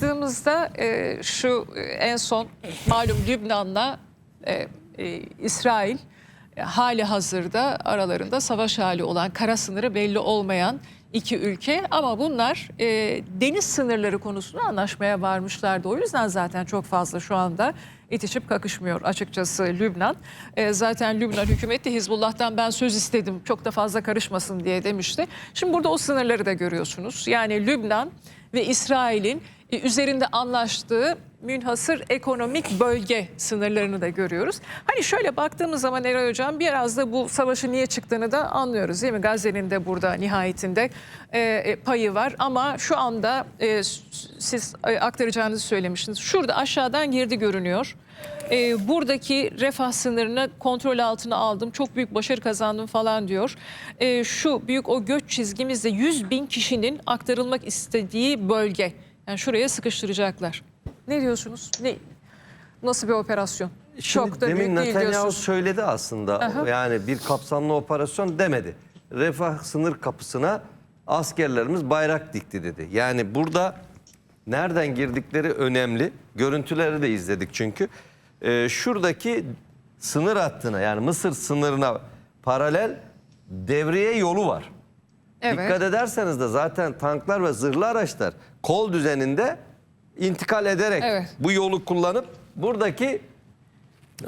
baktığımızda e, şu e, en son malum Lübnan'la e, e, İsrail e, hali hazırda aralarında savaş hali olan kara sınırı belli olmayan iki ülke ama bunlar e, deniz sınırları konusunda anlaşmaya varmışlardı. O yüzden zaten çok fazla şu anda itişip kakışmıyor açıkçası Lübnan. E, zaten Lübnan hükümeti Hizbullah'tan ben söz istedim çok da fazla karışmasın diye demişti. Şimdi burada o sınırları da görüyorsunuz. Yani Lübnan ve İsrail'in üzerinde anlaştığı münhasır ekonomik bölge sınırlarını da görüyoruz. Hani şöyle baktığımız zaman Eray Hocam biraz da bu savaşın niye çıktığını da anlıyoruz değil mi? Gazze'nin de burada nihayetinde e, e, payı var ama şu anda e, siz e, aktaracağınızı söylemiştiniz. Şurada aşağıdan girdi görünüyor. E, buradaki refah sınırını kontrol altına aldım. Çok büyük başarı kazandım falan diyor. E, şu büyük o göç çizgimizde 100 bin kişinin aktarılmak istediği bölge. Yani şuraya sıkıştıracaklar. Ne diyorsunuz? Ne nasıl bir operasyon? Çok da demin büyük değil Netanyahu diyorsunuz. söyledi aslında. Aha. Yani bir kapsamlı operasyon demedi. Refah sınır kapısına askerlerimiz bayrak dikti dedi. Yani burada nereden girdikleri önemli. Görüntüleri de izledik çünkü. Ee, şuradaki sınır hattına yani Mısır sınırına paralel devriye yolu var. Evet. Dikkat ederseniz de zaten tanklar ve zırhlı araçlar kol düzeninde intikal ederek Evet. bu yolu kullanıp buradaki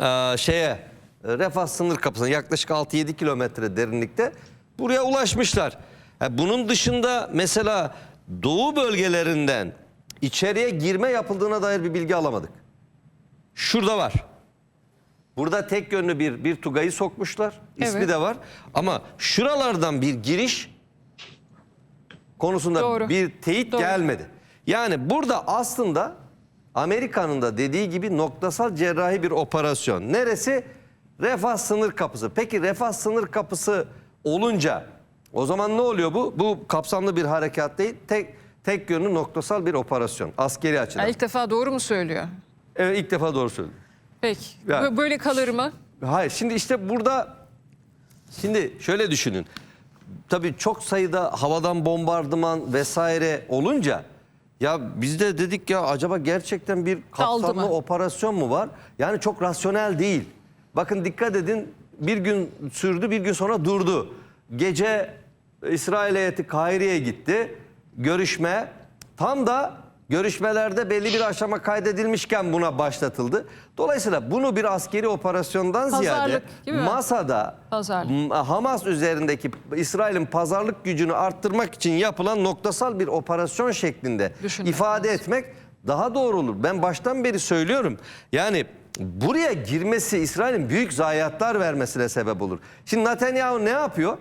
e, şeye e, refah sınır kapısına yaklaşık 6-7 kilometre derinlikte buraya ulaşmışlar. Ha, bunun dışında mesela doğu bölgelerinden içeriye girme yapıldığına dair bir bilgi alamadık. Şurada var. Burada tek yönlü bir bir tugayı sokmuşlar. İsmi Evet. de var. Ama şuralardan bir giriş konusunda Doğru. bir teyit Doğru. gelmedi. Yani burada aslında Amerika'nın da dediği gibi noktasal cerrahi bir operasyon. Neresi? Refah sınır kapısı. Peki refah sınır kapısı olunca o zaman ne oluyor bu? Bu kapsamlı bir harekat değil. Tek tek yönlü noktasal bir operasyon. Askeri açıdan. Yani ilk defa doğru mu söylüyor? Evet ilk defa doğru söyledim. Peki. Ya- Bö- Böyle kalır mı? Hayır şimdi işte burada şimdi şöyle düşünün. Tabii çok sayıda havadan bombardıman vesaire olunca ya biz de dedik ya acaba gerçekten bir kapsamlı mı? operasyon mu var? Yani çok rasyonel değil. Bakın dikkat edin bir gün sürdü bir gün sonra durdu. Gece İsrail heyeti Kahire'ye gitti. Görüşme tam da görüşmelerde belli bir aşama kaydedilmişken buna başlatıldı. Dolayısıyla bunu bir askeri operasyondan ziyade Pazarlık, değil mi? masada Pazarlık. M- Hamas üzerindeki İsrail'in pazarlık gücünü arttırmak için yapılan noktasal bir operasyon şeklinde Düşünmek ifade lazım. etmek daha doğru olur. Ben baştan beri söylüyorum. Yani buraya girmesi İsrail'in büyük zayiatlar vermesine sebep olur. Şimdi Netanyahu ne yapıyor?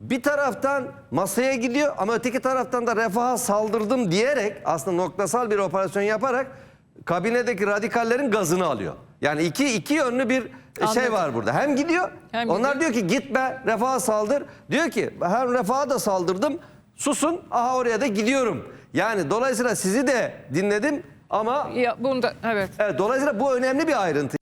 Bir taraftan masaya gidiyor ama öteki taraftan da refaha saldırdım diyerek aslında noktasal bir operasyon yaparak kabinedeki radikallerin gazını alıyor. Yani iki iki yönlü bir şey Anladım. var burada. Hem gidiyor Hem onlar gidiyor. diyor ki gitme refaha saldır. Diyor ki hem refaha da saldırdım susun aha oraya da gidiyorum. Yani dolayısıyla sizi de dinledim ama Ya bunda evet. evet, dolayısıyla bu önemli bir ayrıntı.